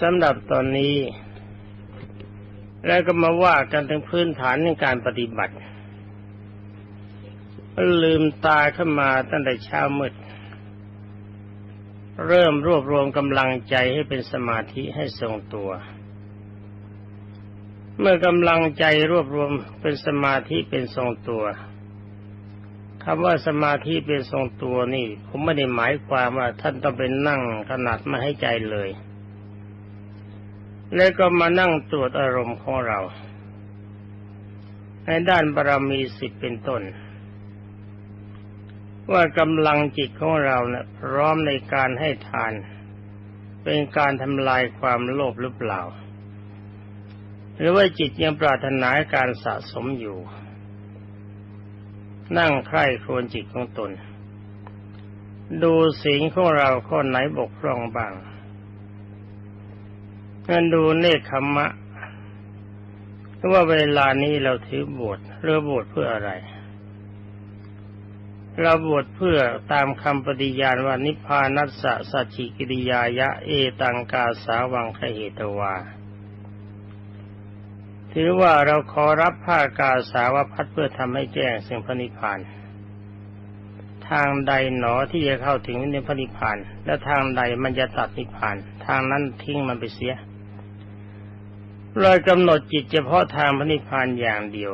สำหรับตอนนี้ แล้วก็มาว่ากันถึงพื้นฐานในการปฏิบัติ ลืมตาขึ้นมาตั้งแต่เช้ามืด เริ่มรวบรวมกำลังใจให้เป็นสมาธิให้ทรงตัว เมื่อกำลังใจรวบรวมเป็นสมาธิเป็นทรงตัวคำว่าสมาธิเป็นทรงตัวนี่ ผมไม่ได้หมายความว่าท่านต้องเป็นนั่งขนาดไม่ให้ใจเลย แล้วก็มานั่งตรวจอารมณ์ของเรา ในด้านบารมีสิบเป็นต้น ว่ากำลังจิตของเราเนะี่ยพร้อมในการให้ทาน เป็นการทำลายความโลภหรือเปล่า หรือว่าจิตยังปรารถนาการสะสมอยู่ นั่งใคร่ครวญจิตของตน ดูสิ่งของเราข้อไหนบกพร่องบ้าง งั้นดูเนคขมะว่าเวลานี้เราถือบวชเรือบวชเพื่ออะไร เราบวชเพื่อตามคำปฏิญาณว่านิพพานัสสะสัจจิกิริยายะเอตังกาสาวังคเหตวา ถือว่าเราขอรับผ้ากาสาวพัดเพื่อทำให้แจ้งสิ่งพระนิพพานทางใดหนอที่จะเข้าถึงในพระนิพพาน และทางใดมันจะตัดนิพพาน ทางนั้นทิ้งมันไปเสีย เลยกำหนดจิตเฉพาะทางพระนิพพานอย่างเดียว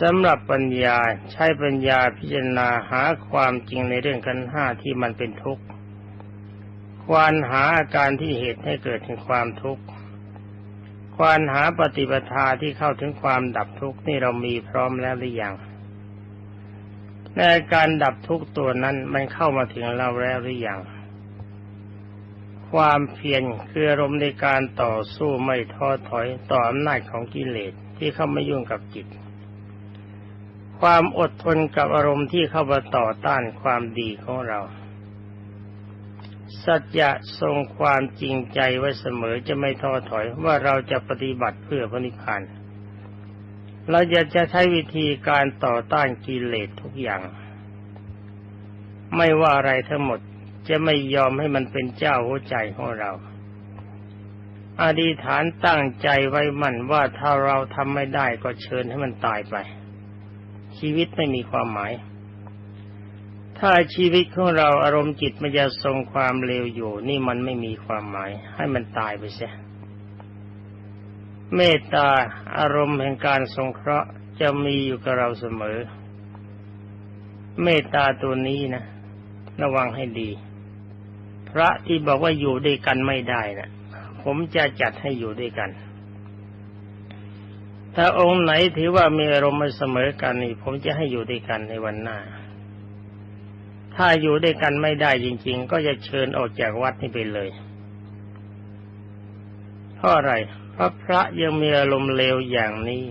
สำหรับปัญญาใช้ปัญญาพิจารณาหาความจริงในเรื่องกันห้าที่มันเป็นทุกข์ควานหาอาการที่เหตุให้เกิดถึงความทุกข์ควานหาปฏิปทาที่เข้าถึงความดับทุกข์นี่เรามีพร้อมแล้วหรือยังในการดับทุกข์ตัวนั้นมันเข้ามาถึงเราแล้วหรือยัง ความเพียรคืออารมณ์ในการต่อสู้ไม่ท้อถอยต่ออำนาจของกิเลสที่เข้ามายุ่งกับจิต ความอดทนกับอารมณ์ที่เข้ามาต่อต้านความดีของเรา สัจจะทรงความจริงใจไว้เสมอจะไม่ท้อถอยว่าเราจะปฏิบัติเพื่อพระนิพพานเราจะจะใช้วิธีการต่อต้านกิเลสทุกอย่าง ไม่ว่าอะไรทั้งหมด จะไม่ยอมให้มันเป็นเจ้าหัวใจของเราอธิษฐานตั้งใจไว้มั่นว่าถ้าเราทำไม่ได้ก็เชิญให้มันตายไป ชีวิตไม่มีความหมาย ถ้าชีวิตของเราอารมณ์จิตมันจะทรงความเลวอยู่ นี่มันไม่มีความหมาย ให้มันตายไปเสียเมตตาอารมณ์แห่งการสงเคราะห์จะมีอยู่กับเราเสมอ เมตตาตัวนี้นะ ระวังให้ดี พระที่บอกว่าอยู่ด้วยกันไม่ได้นะผมจะจัดให้อยู่ด้วยกัน ถ้าองค์ไหนถือว่ามีอารมณ์มาเสมอกันนี่ผมจะให้อยู่ด้วยกันในวันหน้า ถ้าอยู่ด้วยกันไม่ได้จริง ๆ ก็จะเชิญออกจากวัดนี้ไปเลยเพราะอะไรเพราะพระยังมีอารมณ์เลวอย่างนี้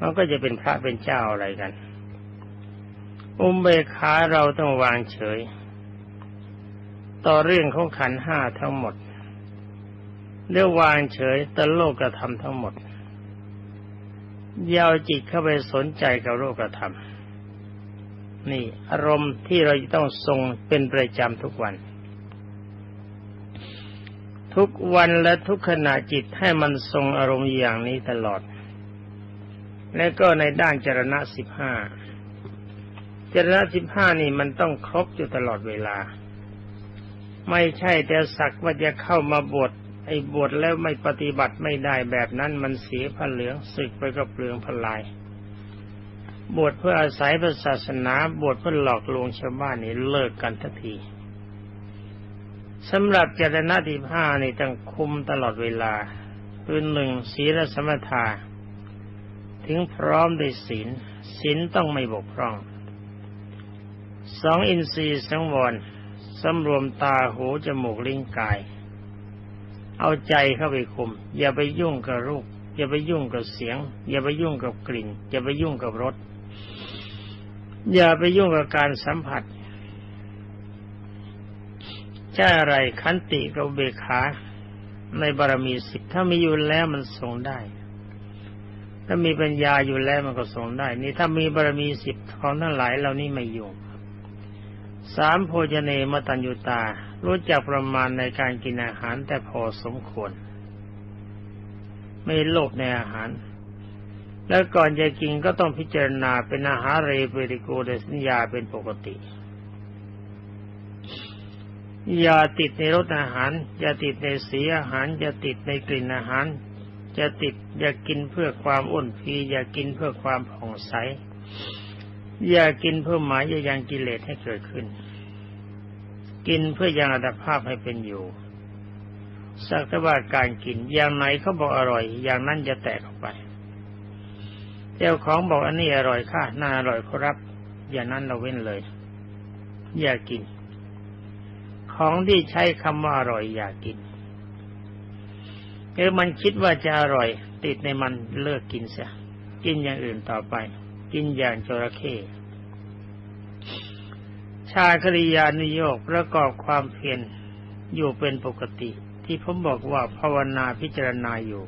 มันก็จะเป็นพระเป็นเจ้าอะไรกัน อุมเบขาเราต้องวางเฉย ต่อเรื่องของขันห้าทั้งหมดเรียกวางเฉยต่อโลกกระทำทั้งหมดยาวจิตเข้าไปสนใจกับโลกกระทำนี่อารมณ์ที่เราต้องทรงเป็นประจำทุกวัน ทุกวันและทุกขณะจิตให้มันทรงอารมณ์อย่างนี้ตลอด และก็ในด้านจรณะสิบห้าจรณะสิบห้านี่มันต้องครบอยู่ตลอดเวลา ไม่ใช่แต่สักว่าจะเข้ามาบวชไอ้บวชแล้วไม่ปฏิบัติไม่ได้แบบนั้นมันเสียผ้าเหลืองสึกไปกับเปลืองพลาย บวชเพื่ออาศัยพระศาสนาบวชเพื่อหลอกลวงชาวบ้านนี่เลิกกันทันทีสำหรับเจตนาที่ห้านี่ต้องคุมตลอดเวลาคือหนึ่งศีลสมถะถึงพร้อมด้วยศีลศีลต้องไม่บกพร่องสองอินทรีย์สังวร สำรวมตาหูจมูกลิ้นกาย เอาใจเข้าไปคุม อย่าไปยุ่งกับรูป อย่าไปยุ่งกับเสียง อย่าไปยุ่งกับกลิ่น อย่าไปยุ่งกับรสอย่าไปยุ่งกับการสัมผัสใช่อะไรขันติกับเบขาในบารมีสิบถ้ามีอยู่แล้วมันทรงได้ ถ้ามีปัญญาอยู่แล้วมันก็ทรงได้ นี่ถ้ามีบารมีสิบของทั้งหลายเรานี่ไม่อยุ่ สามโภชเนมตัญญุตา รู้จักประมาณในการกินอาหารแต่พอสมควร ไม่โลภในอาหาร แล้วก่อนจะกินก็ต้องพิจารณาเป็นอาหารเรเปริโกเดสัญญาเป็นปกติอย่าติดในรสอาหาร อย่าติดในสีอาหาร อย่าติดในกลิ่นอาหารจะติดอย่ากินเพื่อความอ้วนพี อย่ากินเพื่อความผ่องใส อย่ากินเพื่อหมายอย่ายังกิเลสให้เกิดขึ้น กินเพื่อยังอัตภาพให้เป็นอยู่สักแต่ว่าการกินอย่างไหนเขาบอกอร่อย อย่างนั้นจะแตกออกไป เจ้าของบอกอันนี้อร่อยค่ะน่าอร่อยครับ อย่างนั้นเราเว้นเลย อย่ากิน ของที่ใช้คำว่าอร่อย อย่ากินเออมันคิดว่าจะอร่อย ติดในมันเลิกกินเสียกินอย่างอื่นต่อไป กินอย่างจระเข้ชาคริยานิโยกประกอบความเพียรอยู่เป็นปกติ ที่ผมบอกว่าภาวนาพิจารณาอยู่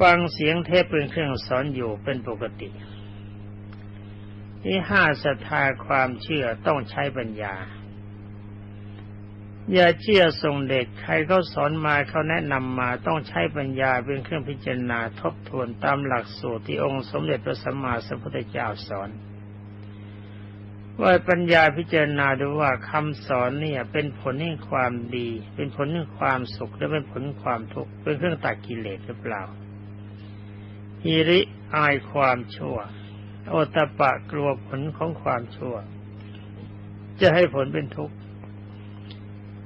ฟังเสียงเทพเป็นเครื่องสอนอยู่เป็นปกติ ที่ห้าศรัทธาความเชื่อต้องใช้ปัญญา อย่าเชื่อส่งเด็กใครเขาสอนมาเขาแนะนำมาต้องใช้ปัญญาเป็นเครื่องพิจารณาทบทวนตามหลักสูตรที่องค์สมเด็จพระสัมมาสัมพุทธเจ้าสอน ว่าปัญญาพิจารณาดูว่าคำสอนเนี่ย เป็นผลแห่งความดี เป็นผลแห่งความสุขและเป็นผลความทุกข์เป็นเครื่องตัดกิเลสหรือเปล่าฮิริอายความชั่ว โอตปะกลัวผลของความชั่ว จะให้ผลเป็นทุกข์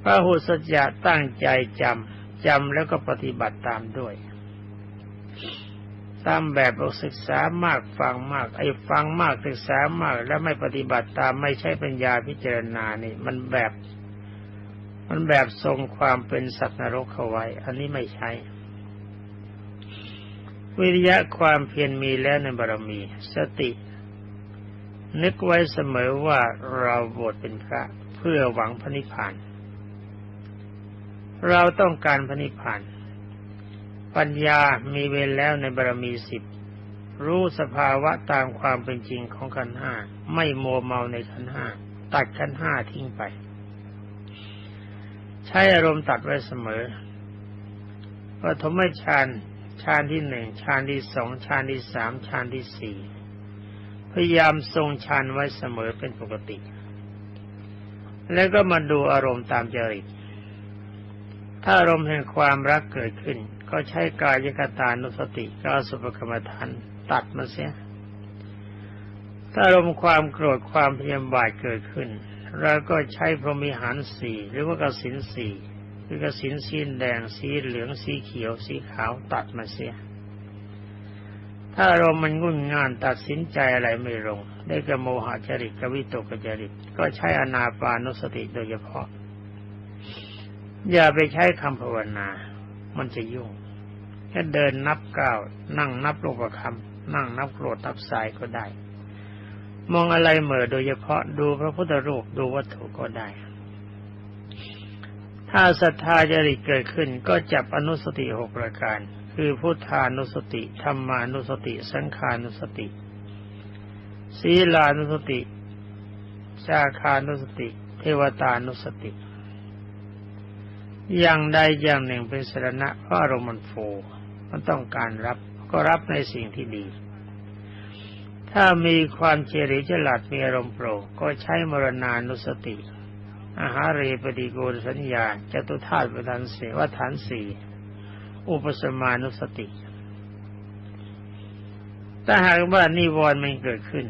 พระหุสจะตั้งใจจำจำแล้วก็ปฏิบัติตามด้วย ตามแบบศึกษามากฟังมาก ไอ้ฟังมากศึกษามาก แล้วไม่ปฏิบัติตามไม่ใช่ปัญญาพิจารณานี่ มันแบบ มันแบบทรงความเป็นสัตว์นรกเข้าไว้ อันนี้ไม่ใช่วิริยะความเพียรมีแล้วในบารมี สติ นึกไว้เสมอว่าเราบวชเป็นพระเพื่อหวังพระนิพพาน เราต้องการพระนิพพานปัญญามีเวรแล้วในบารมีสิบรู้สภาวะตามความเป็นจริงของขันห้าไม่โมเมาในขันห้าตัดขันห้าทิ้งไป ใช้อารมณ์ตัดไว้เสมอปฐมฌานฌานที่หนึ่งฌานที่สองฌานที่สามฌานที่สี่พยายามทรงฌานไว้เสมอเป็นปกติ แล้วก็มาดูอารมณ์ตามจริต ถ้าอารมณ์แห่งความรักเกิดขึ้น ก็ใช้กายกตานุสติก็สุภกรรมฐานตัดมาเสีย ถ้าอารมณ์ความโกรธความพยาบาทเกิดขึ้นเราก็ใช้พรหมิหารสี่หรือว่ากสินสี่คือกสินสีแดงสีเหลืองสีเขียว สีขาวตัดมาเสีย ถ้าอารมณ์มันงุ่นง่านตัดสินใจอะไรไม่ลง ได้กระโมหจริตกวิตกจริต ก็ใช้อนาปานุสติโดยเฉพาะ อย่าไปใช้คำภาวนา มันจะยุ่ง แค่เดินนับก้าวนั่งนับโลกคำนั่งนับโกรธนับสายก็ได้ มองอะไรเหม่อโดยเฉพาะดูพระพุทธรูปดูวัตถุก็ได้ ถ้าศรัทธาจริตเกิดขึ้นก็จับอนุสติหกประการ คือพุทธานุสติธรรมานุสติ สังขานุสติศีลานุสติชาคานุสติ เทวตานุสติ อย่างใดอย่างหนึ่งเป็นสรณะเพราะอารมณ์มันโฟมันต้องการรับก็รับในสิ่งที่ดี ถ้ามีความเฉลียวฉลาดมีอารมณ์โปร่งก็ใช้มรณานุสติ อาหารเรปฏิโกสัญญาจตุธาตุประธานเสวฐานสี่อุปสมานุสติถ้าหากว่านิวรณ์มันเกิดขึ้น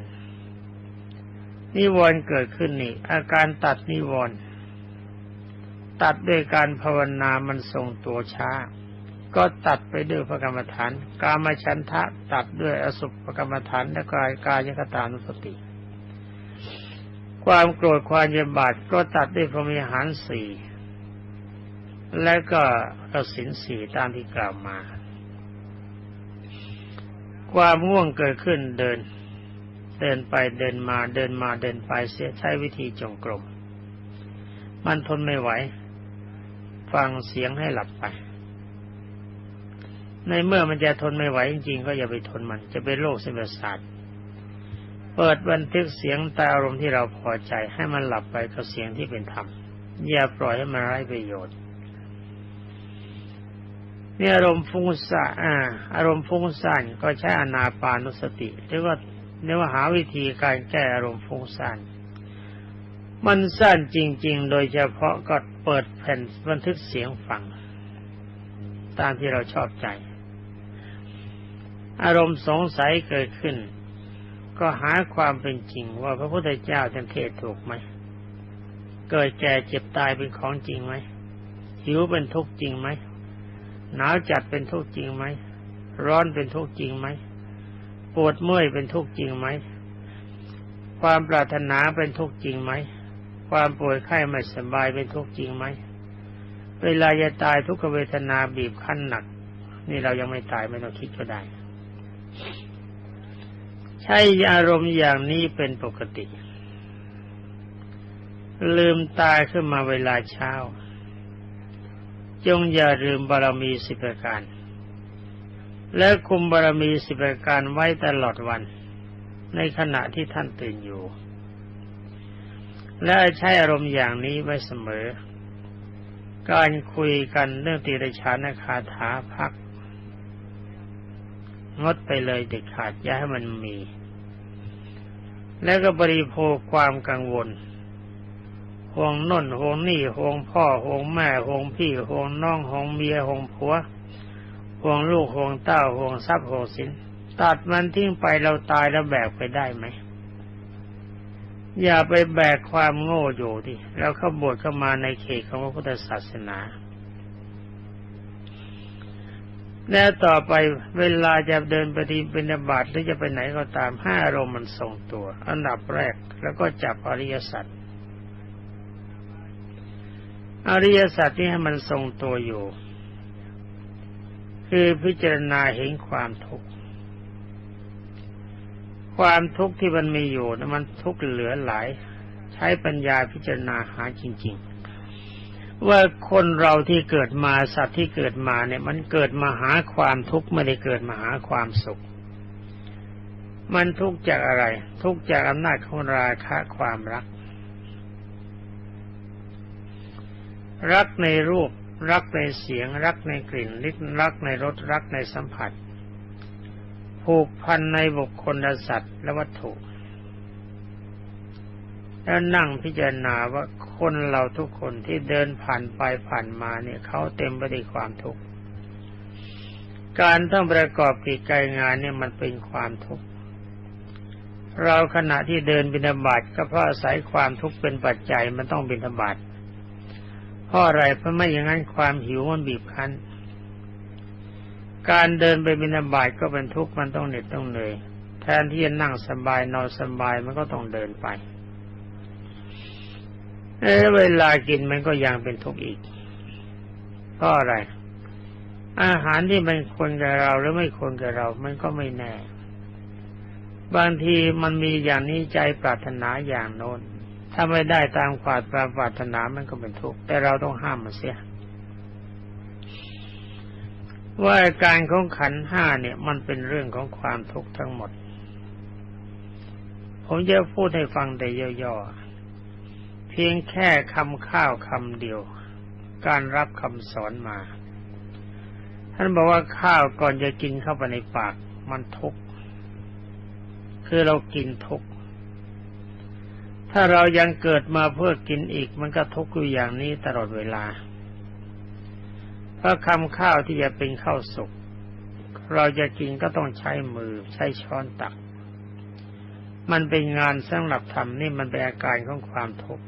นิวรณ์เกิดขึ้นนี่ อาการตัดนิวรณ์ ตัดด้วยการภาวนามันทรงตัวช้า ก็ตัดไปด้วยพระกรรมฐาน กามชันทะตัดด้วยอสุภกรรมฐานและกายกายคตานุสติ ความโกรธความเยบาดก็ตัดด้วยพรหมิหารสี่และก็กสินสี่ตามที่กล่าวมา ความง่วงเกิดขึ้นเดิน เดินไปเดินมาเดินมาเดินไปเสียใช้วิธีจงกรมมันทนไม่ไหว ฟังเสียงให้หลับไป ในเมื่อมันจะทนไม่ไหวจริงๆ ก็อย่าไปทนมัน จะเป็นโรคเส้นประสาทเปิดบันทึกเสียงตาอารมณ์ที่เราพอใจให้มันหลับไปกับเสียงที่เป็นธรรม อย่าปล่อยให้มันไร้ประโยชน์นี่อารมณ์ฟุ้งซ่านอ่าอารมณ์ฟุ้งซ่านก็ใช้อนาปานุสติเรียกว่าเรียกว่าหาวิธีการแก้อารมณ์ฟุ้งซ่าน มันสั้นจริง ๆ โดยเฉพาะก็เปิดแผ่นบันทึกเสียงฟัง ตามที่เราชอบใจ อารมณ์สงสัยเกิดขึ้น ก็หาความเป็นจริงว่าพระพุทธเจ้าท่านเทศถูกไหม เกิดแก่เจ็บตายเป็นของจริงไหม หิวเป็นทุกข์จริงไหม หนาวจัดเป็นทุกข์จริงไหม ร้อนเป็นทุกข์จริงไหม ปวดเมื่อยเป็นทุกข์จริงไหม ความปรารถนาเป็นทุกข์จริงไหม ความป่วยไข้ไม่สบายเป็นทุกข์จริงไหม เวลาจะตายทุกขเวทนาบีบคั้นหนัก นี่เรายังไม่ตายไม่ต้องคิดก็ได้ ใช้อารมณ์อย่างนี้เป็นปกติ ลืมตายขึ้นมาเวลาเช้า จงอย่าลืมบารมีสิบประการ และคุมบารมีสิบประการไว้ตลอดวัน ในขณะที่ท่านตื่นอยู่ และใช้อารมณ์อย่างนี้ไว้เสมอ การคุยกันเรื่องติรชานคาถาพัก งดไปเลยเด็ดขาดอย่าให้มันมี แล้วก็บริโภคความกังวลห่วงน่นห่วงนี่ห่วงพ่อห่วงแม่ห่วงพี่ห่วงน้องห่วงเมียห่วงผัวห่วงลูกห่วงเต้าห่วงทรัพย์ห่วงสินตัดมันทิ้งไปเราตายแล้วแบกไปได้ไหม อย่าไปแบกความโง่อยู่ดิเราเข้าบวชเข้ามาในเขตของพระพุทธศาสนาแล้วต่อไปเวลาจะเดินปฏิบิณฑบาตหรือจะไปไหนก็ตามห้าอารมณ์มันทรงตัว อันดับแรกแล้วก็จับอริยสัจอริยสัจที่ให้มันทรงตัวอยู่ คือพิจารณาเห็นความทุกข์ ความทุกข์ที่มันมีอยู่นะมันทุกข์เหลือหลาย ใช้ปัญญาพิจารณาหาจริง ๆ ว่าคนเราที่เกิดมาสัตว์ที่เกิดมาเนี่ย มันเกิดมาหาความทุกข์ไม่ได้เกิดมาหาความสุข มันทุกข์จากอะไร ทุกข์จากอำนาจของราคะความรัก รักในรูป รักในเสียง รักในกลิ่นลิ้นรักในรสรักในสัมผัส ผูกพันในบุคคลสัตว์และวัตถุ แล้วนั่งพิจารณาว่าคนเราทุกคนที่เดินผ่านไปผ่านมาเนี่ยเขาเต็มไปด้วยความทุกข์ การต้องประกอบกิจการงานเนี่ยมันเป็นความทุกข์ เราขณะที่เดินบิณฑบาตก็เพราะอาศัยความทุกข์เป็นปัจจัยมันต้องบิณฑบาตเพราะอะไรเพราะไม่อย่างนั้นความหิวมันบีบคั้น การเดินไปบินาบาตก็เป็นทุกข์มันต้องเหน็ดต้องเหนื่อยแทนที่จะนั่งสบายนอนสบายมันก็ต้องเดินไปเอ้เวลากินมันก็ยังเป็นทุกข์อีกเพราะอะไร อาหารที่มันควรกับเราหรือไม่ควรกับเรา มันก็ไม่แน่ บางทีมันมีอย่างนี้ใจปรารถนาอย่างโน้นถ้าไม่ได้ตามความปรารถนามันก็เป็นทุกข์แต่เราต้องห้ามมันเสีย ว่าการของขันห้าเนี่ย มันเป็นเรื่องของความทุกข์ทั้งหมด ผมจะพูดให้ฟังแต่ย่อๆ เพียงแค่คำข้าวคำเดียว การรับคำสอนมา ท่านบอกว่าข้าวก่อนจะกินเข้าไปในปาก มันทุกข์ คือเรากินทุกข์ถ้าเรายังเกิดมาเพื่อกินอีกมันก็ทุกข์อยู่อย่างนี้ตลอดเวลา เพราะคำข้าวที่จะเป็นข้าวสุกเราจะกินก็ต้องใช้มือใช้ช้อนตัก มันเป็นงานสำหรับทำนี่มันเป็นอาการของความทุกข์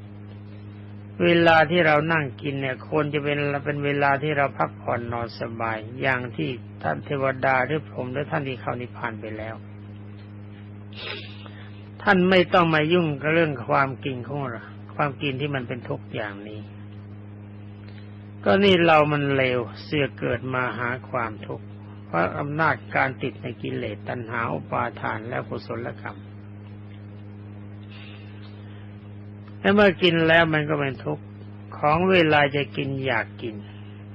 เวลาที่เรานั่งกินเนี่ยควรจะเป็นเป็นเวลาที่เราพักผ่อนนอนสบาย อย่างที่ท่านเทวดาหรือผมหรือท่านที่เข้านิพพานไปแล้ว ท่านไม่ต้องมายุ่งกับเรื่องความกินของเราความกินที่มันเป็นทุกอย่างนี้ ก็นี่เรามันเลวเสื่อเกิดมาหาความทุกข์เพราะอำนาจการติดในกิเลสตัณหาอุปาทานและกุศลกรรมแล้วเมื่อกินแล้วมันก็เป็นทุกข์ของเวลาจะกินอยากกิน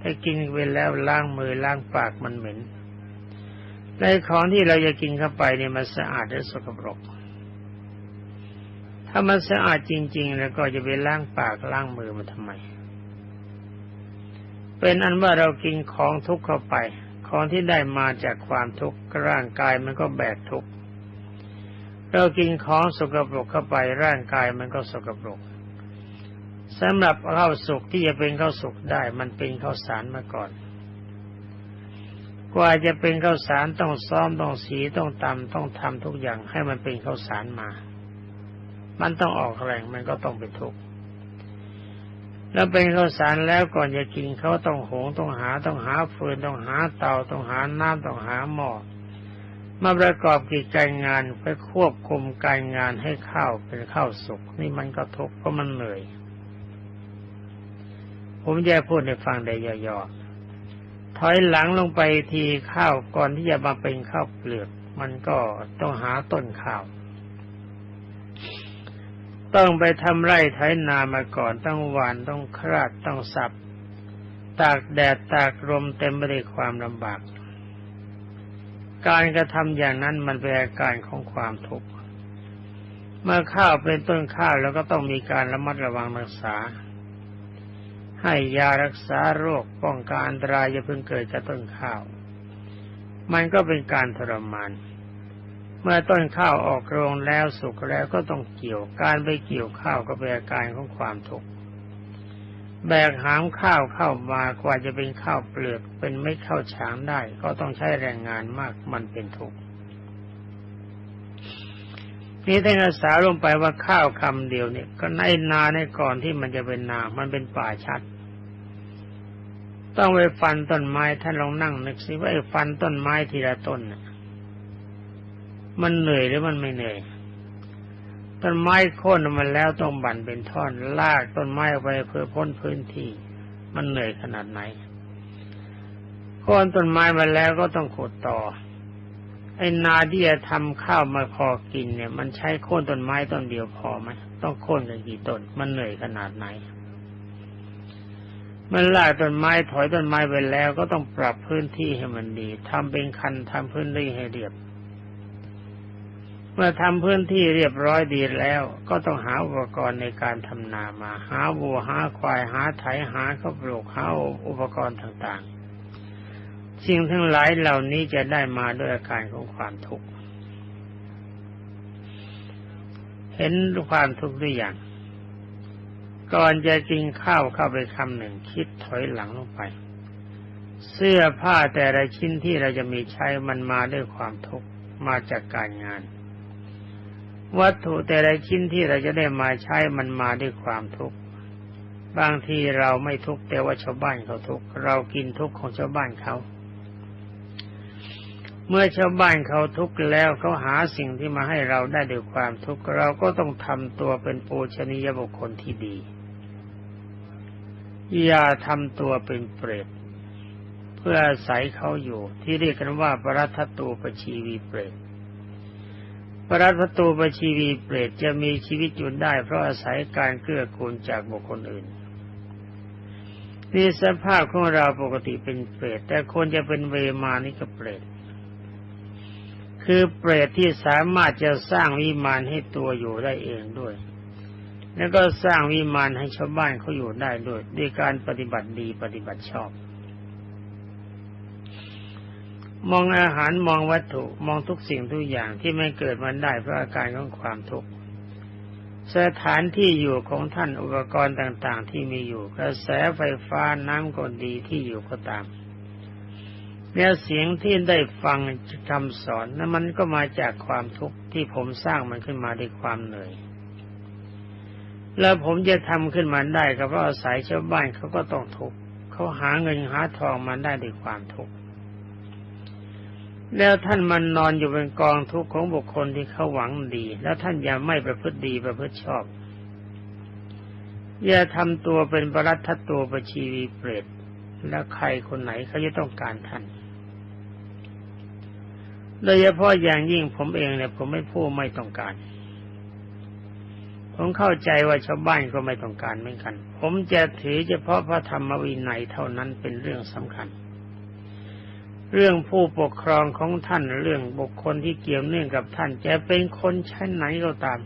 ถ้ากินไปแล้วล้างมือล้างปากมันเหม็นในของที่เราจะกินเข้าไปเนี่ยมันสะอาดและสกปรก ถ้ามันสะอาดจริง ๆ แล้วก็จะไปล้างปากล้างมือมันทำไม เป็นอันว่าเรากินของทุกข์เข้าไป ของที่ได้มาจากความทุกข์ร่างกายมันก็แบกทุกข์เรากินของสกปรกเข้าไปร่างกายมันก็สกปรกสำหรับข้าวสุกที่จะเป็นข้าวสุกได้มันเป็นข้าวสารมาก่อน กว่าจะเป็นข้าวสารต้องซ้อมต้องสีต้องตำต้องทำทุกอย่างให้มันเป็นข้าวสารมา มันต้องออกแรงมันก็ต้องเป็นทุกข์ แล้วเป็นข้าวสารแล้วก่อนจะกินเขาต้องหงต้องหาต้องหาฟืนต้องหาเตาต้องหาน้ำต้องหาหม้อมาประกอบกิจการงานไปควบคุมการงานให้ข้าวเป็นข้าวสุกนี่มันก็ทุกข์เพราะมันเหนื่อยผมจะพูดให้ฟังได้ย่อๆถอยหลังลงไปทีข้าวก่อนที่จะมาเป็นข้าวเปลือก มันก็ต้องหาต้นข้าว ต้องไปทำไร่ไถนามาก่อนต้องหวานต้องคราดต้องสับ ตากแดดตากลมเต็มไปด้วยความลำบาก การกระทำอย่างนั้นมันเป็นอาการของความทุกข์เมื่อข้าวเป็นต้นข้าวแล้วก็ต้องมีการระมัดระวังรักษา ให้ยารักษาโรคป้องกันอันตรายอย่าเพิ่งเกิดกับต้นข้าว มันก็เป็นการทรมาน เมื่อต้นข้าวออกโรงแล้วสุกแล้วก็ต้องเกี่ยวการไปเกี่ยวข้าวก็เป็นอาการของความทุกข์แบกหามข้าวเข้ามากว่าจะเป็นข้าวเปลือกเป็นไม่ข้าวฉางได้ ก็ต้องใช้แรงงานมากมันเป็นทุกข์นี่ท่านอาสาลงไปว่าข้าวคำเดียวเนี่ย ก็ในนาในก่อนที่มันจะเป็นนา มันเป็นป่าชัด ต้องไปฟันต้นไม้ท่านลองนั่งนึกสิว่าไอ้ฟันต้นไม้ทีละต้น มันเหนื่อยหรือมันไม่เหนื่อยต้นไม้โค่นมันแล้วต้องบั่นเป็นท่อนลากต้นไม้ไปเพื่อพ้นพื้นที่ มันเหนื่อยขนาดไหนโค่นต้นไม้มาแล้วก็ต้องขุดต่อ ไอ้นาที่จะทำข้าวมาพอกินเนี่ย มันใช้โค่นต้นไม้ต้นเดียวพอไหมต้องโค่นกันกี่ต้น มันเหนื่อยขนาดไหน มันลากต้นไม้ถอยต้นไม้ไปแล้วก็ต้องปรับพื้นที่ให้มันดีทำเป็นคันทำพื้นที่ให้เรียบ เมื่อทำพื้นที่เรียบร้อยดีแล้ว ก็ต้องหาอุปกรณ์ในการทำนามา หาวัวหาควายหาไถหาข้าวปลูกหาอุปกรณ์ต่างๆ สิ่งทั้งหลายเหล่านี้จะได้มาด้วยอาการของความทุกข์เห็นความทุกข์หรือยังก่อนจะกินข้าวเข้าไปคำหนึ่งคิดถอยหลังลงไป เสื้อผ้าแต่ละชิ้นที่เราจะมีใช้มันมาด้วยความทุกข์มาจากการงาน วัตถุแต่ละชิ้นที่เราจะได้มาใช้มันมาด้วยความทุกข์บางทีเราไม่ทุกข์แต่ว่าชาวบ้านเขาทุกข์เรากินทุกข์ของชาวบ้านเขา เมื่อชาวบ้านเขาทุกข์แล้วเขาหาสิ่งที่มาให้เราได้ด้วยความทุกข์เราก็ต้องทำตัวเป็นปูชนียบุคคลที่ดี อย่าทำตัวเป็นเปรตเพื่ออาศัยเขาอยู่ที่เรียกกันว่าปรัตตูปชีวีเปรต ระรัตตูปชีวีเปรตจะมีชีวิตอยู่ได้ เพราะอาศัยการเกื้อกูลจากบุคคลอื่นนี่สภาพของเราปกติเป็นเปรต แต่คนจะเป็นเวมานี่ก็เปรต คือเปรตที่สามารถจะสร้างวิมานให้ตัวอยู่ได้เองด้วย แล้วก็สร้างวิมานให้ชาวบ้านเขาอยู่ได้ด้วยด้วยการปฏิบัติดีปฏิบัติชอบ มองอาหารมองวัตถุมองทุกสิ่งทุกอย่างที่ไม่เกิดมันได้เพราะอาการของความทุกข์สถานที่อยู่ของท่านอุปกรณ์ต่าง ๆ ที่มีอยู่กระแสไฟฟ้าน้ำก็ดีที่อยู่ก็ตามเนี่ยเสียงที่ได้ฟังคำสอนนั้นมันก็มาจากความทุกข์ที่ผมสร้างมันขึ้นมาด้วยความเหนื่อย แล้วผมจะทำขึ้นมาได้ก็เพราะอาศัยชาวบ้านเขาก็ต้องทุกข์เขาหาเงินหาทองมาได้ด้วยความทุกข์ แล้วท่านมันนอนอยู่เป็นกองทุกข์ของบุคคลที่เขาหวังดี แล้วท่านอย่าไม่ประพฤติดีประพฤติชอบ อย่าทำตัวเป็นปรัตทตัวประชีวีเปรตแล้วใครคนไหนเขาจะต้องการท่านโดยเฉพาะอย่างยิ่งผมเองเนี่ยผมไม่พูดไม่ต้องการ ผมเข้าใจว่าชาวบ้านก็ไม่ต้องการเหมือนกัน ผมจะถือเฉพาะพระธรรมวินัยเท่านั้นเป็นเรื่องสำคัญ เรื่องผู้ปกครองของท่านเรื่องบุคคลที่เกี่ยวเนื่องกับท่านจะเป็นคนชั้นไหนก็ตาม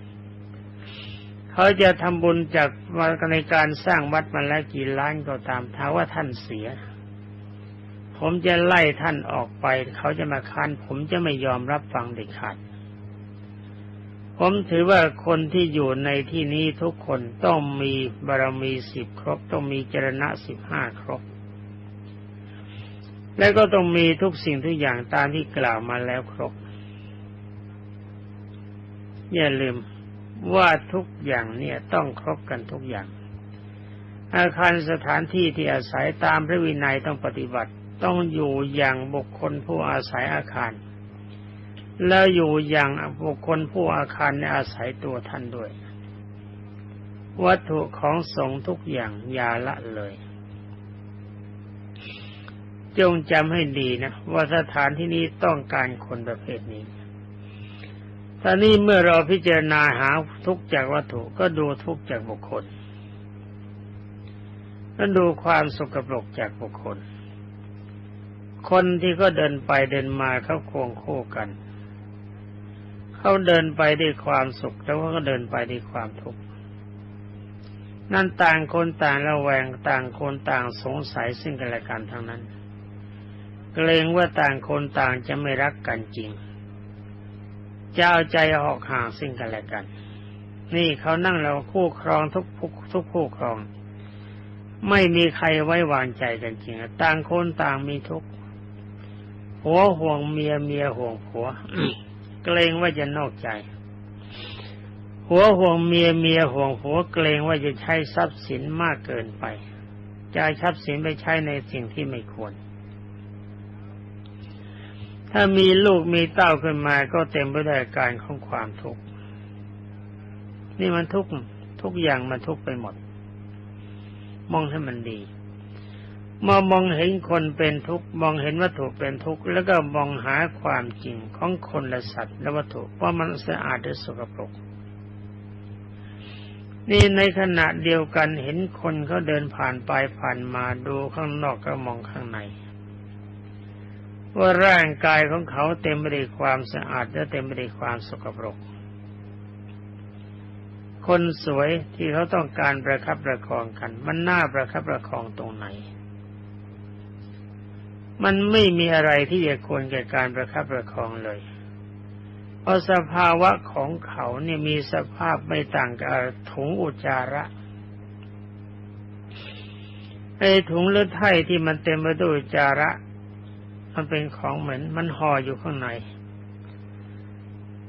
เขาจะทำบุญจากในการสร้างวัดมาแล้วกี่ล้านก็ตามถ้าว่าท่านเสีย ผมจะไล่ท่านออกไป เขาจะมาค้านผมจะไม่ยอมรับฟังเด็ดขาดผมถือว่าคนที่อยู่ในที่นี้ทุกคนต้องมีบารมีสิบครบ ต้องมีจรณะสิบห้าครบ และก็ต้องมีทุกสิ่งทุกอย่างตามที่กล่าวมาแล้วครบ อย่าลืมว่าทุกอย่างเนี่ยต้องครบกันทุกอย่าง อาคารสถานที่ที่อาศัยตามพระวินัยต้องปฏิบัติ ต้องอยู่อย่างบุคคลผู้อาศัยอาคาร แล้วอยู่อย่างบุคคลผู้อาคารในอาศัยตัวท่านด้วย วัตถุของสงทุกอย่างอย่าละเลย จงจำให้ดีนะ ว่าสถานที่นี้ต้องการคนประเภทนี้ตอนนี้เมื่อเราพิจารณาหาทุกจากวัตถุก็ดูทุกจากบุคคลก็ดูความสกปรกจากบุคคล คนที่ก็เดินไปเดินมาเขาควงคู่กัน เขาเดินไปด้วยความสุขแล้วก็เดินไปด้วยความทุกข์นั่นต่างคนต่างระแวงต่างคนต่างสงสัยซึ่งกันและกันทั้งนั้น เกรงว่าต่างคนต่างจะไม่รักกันจริง จะเอาใจออกห่างซึ่งกันและกัน นี่เขานั่งเราคู่ครองทุกทุกคู่ครอง ไม่มีใครไว้วางใจกันจริงต่างคนต่างมีทุกข์หัวห่วงเมียเมียห่วงผัวเกรงว่าจะนอกใจหัวห่วงเมียเมียห่วงหัวเกรงว่าจะใช้ทรัพย์สินมากเกินไปจะทรัพย์สินไปใช้ในสิ่งที่ไม่ควร ถ้ามีลูกมีเต้าขึ้นมาก็เต็มไปด้วยการของความทุกข์นี่มันทุกข์ทุกอย่างมันทุกข์ไปหมด มองให้มันดีมามองเห็นคนเป็นทุกข์มองเห็นวัตถุเป็นทุกข์แล้วก็มองหาความจริงของคนและสัตว์และวัตถุว่ามันสะอาดหรือสกปรกนี่ในขณะเดียวกันเห็นคนเขาเดินผ่านไปผ่านมาดูข้างนอกก็มองข้างใน ว่าร่างกายของเขาเต็มไปด้วยความสะอาดและเต็มไปด้วยความสกปรก คนสวยที่เขาต้องการประคับประคองกัน มันน่าประคับประคองตรงไหน มันไม่มีอะไรที่จะควรแก่การประคับประคองเลยเพราะสภาวะของเขาเนี่ยมีสภาพไม่ต่างกับถุงอุจจาระไอถุงเลือดไถ่ที่มันเต็มไปด้วยอุจจาระ มันเป็นของเหมือนมันห่ออยู่ข้างใน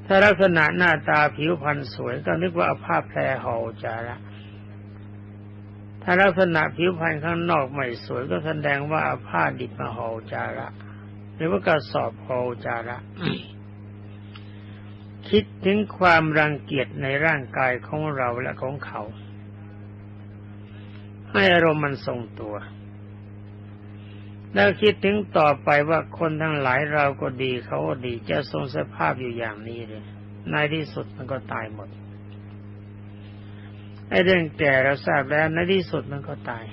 ถ้าลักษณะหน้าตาผิวพรรณสวยก็นึกว่าผ้าแพรห่อจจาระถ้าลักษณะผิวพรรณข้างนอกไม่สวยก็แสดงว่าผ้าดิบมาห่อจาระ หรือว่ากระสอบห่อจาระ คิดถึงความรังเกียจในร่างกายของเราและของเขา ให้อารมณ์มันทรงตัว แล้วคิดถึงต่อไปว่าคนทั้งหลายเราก็ดีเขาก็ดีจะทรงสภาพอยู่อย่างนี้เลยในที่สุดมันก็ตายหมดไอ้เรื่องแก่เราทราบแล้วในที่สุดมันก็ตาย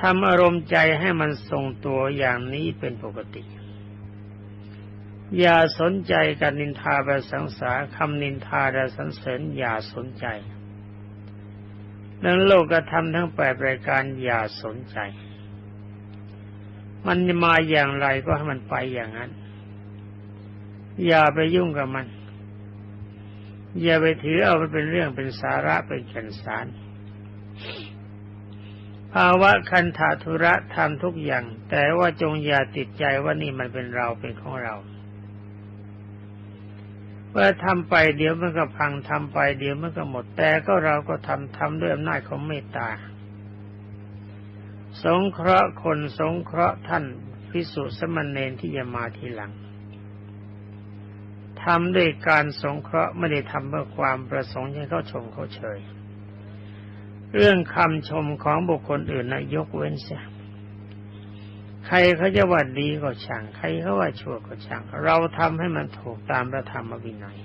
ทำอารมณ์ใจให้มันทรงตัวอย่างนี้เป็นปกติ อย่าสนใจการนินทาไปสังสาคำนินทาและสันเสริญอย่าสนใจเรื่งโลกธรรมทั้งแปดรายการอย่าสนใจ มันมาอย่างไรก็ให้มันไปอย่างนั้น อย่าไปยุ่งกับมัน อย่าไปถือเอาไปเป็นเรื่องเป็นสาระเป็นแก่นสาร ภาวะคันธาธุระทำทุกอย่าง แต่ว่าจงอย่าติดใจว่านี่มันเป็นเราเป็นของเราเมื่อทำไปเดี๋ยวมันก็พังทำไปเดี๋ยวมันก็หมดแต่ก็เราก็ทำทำด้วยอำนาจของเมตตา สงเคราะห์คนสงเคราะห์ท่านพิสุสมณเณรที่จะมาทีหลังทำด้วยการสงเคราะห์ไม่ได้ทำเพื่อความประสงค์ให้เขาชมเขาเฉย เรื่องคำชมของบุคคลอื่นนะยกเว้นเสียใครเขาจะว่าดีก็ช่าง ใครเขาว่าชั่วก็ช่าง เราทำให้มันถูกตามพระธรรมวินัย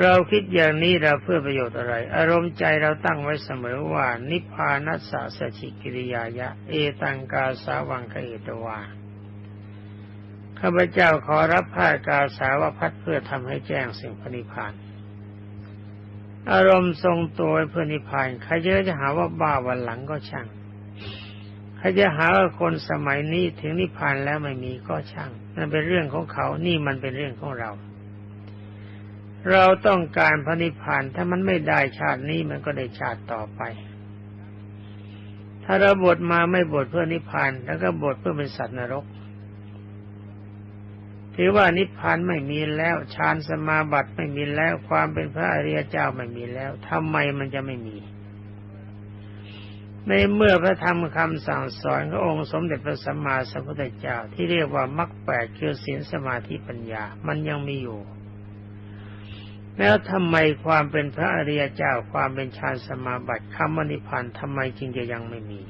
เราคิดอย่างนี้เราเพื่อประโยชน์อะไร อารมณ์ใจเราตั้งไว้เสมอว่า นิพพานัสสะสชิกิริยายะ เอตังกาสาวังคเอตวาข้าพเจ้าขอรับผ้ากาสาวพัดเพื่อทำให้แจ้งสิ่งพนิพานอารมณ์ทรงตัวเพื่อนิพพานใครจะจะหาว่าบ้าวันหลังก็ช่างใครจะหาว่าคนสมัยนี้ถึงนิพพานแล้วไม่มีก็ช่างนั่นเป็นเรื่องของเขานี่มันเป็นเรื่องของเรา เราต้องการพระนิพพานถ้ามันไม่ได้ชาตินี้มันก็ได้ชาติต่อไป ถ้าเราบวชมาไม่บวชเพื่อนิพพานแล้วก็บวชเพื่อเป็นสัตว์นรกถือว่านิพพานไม่มีแล้วฌานสมาบัติไม่มีแล้วความเป็นพระอริยเจ้าไม่มีแล้วทำไมมันจะไม่มี ในเมื่อพระธรรมคำสั่งสอนขององค์สมเด็จพระสัมมาสัมพุทธเจ้าที่เรียกว่ามรรคแปดคือศีลสมาธิปัญญา มันยังมีอยู่ แล้วทำไมความเป็นพระอริยเจ้าความเป็นฌานสมาบัติคำวนิพพานทำไมจึงจะยังไม่มี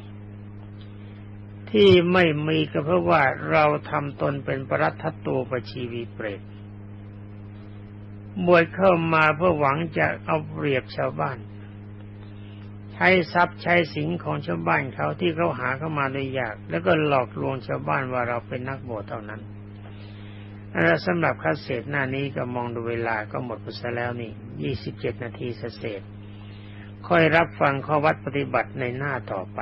ที่ไม่มีก็เพราะว่าเราทำตนเป็นปรัตถตูปชีวีเปรตบวชเข้ามาเพื่อหวังจะเอาเปรียบชาวบ้าน ใช้ทรัพย์ใช้สินของชาวบ้านเขาที่เขาหาเข้ามาโดยยาก แล้วก็หลอกลวงชาวบ้านว่าเราเป็นนักบวชเท่านั้น แล้วสำหรับคัสเศษหน้านี้ก็มองดูเวลาก็หมดไปซะแล้วนี่ยี่สิบเจ็ดนาทีเศษค่อยรับฟังข้อวัดปฏิบัติในหน้าต่อไป